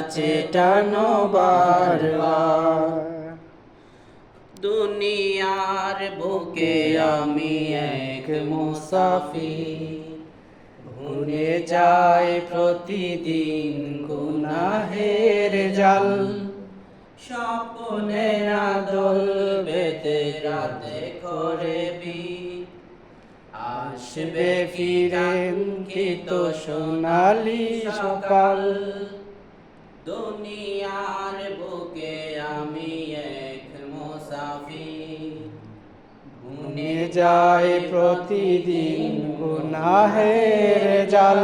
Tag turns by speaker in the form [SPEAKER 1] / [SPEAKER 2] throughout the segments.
[SPEAKER 1] কাছে টানো বারবার।
[SPEAKER 2] দুনিয়ার বুকে আমি এক মুসাফির।
[SPEAKER 1] ঘুরে যায় প্রতিদিন গুনাহের জাল।
[SPEAKER 2] স্বপ্নে আদল বেতে রাতে করে বি
[SPEAKER 1] আসবে ফিরে তো সোনালি সকাল।
[SPEAKER 2] দুনিয়ার বুকে আমি এক মুসাফির।
[SPEAKER 1] ঘুরে যায় প্রতিদিন গুনাহের জাল।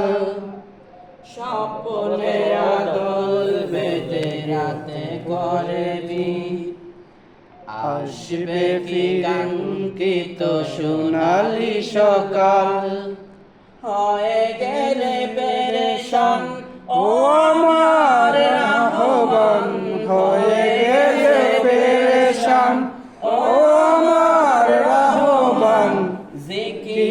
[SPEAKER 2] স্বপ্নে আদল বেতে রাতে করে
[SPEAKER 1] আসবে ফিরাঙ্কিত সোনালি সকাল?
[SPEAKER 2] হয়ে গেলে পেরেশান
[SPEAKER 1] ও আমার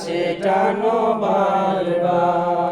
[SPEAKER 2] কাছে টানো বারবার।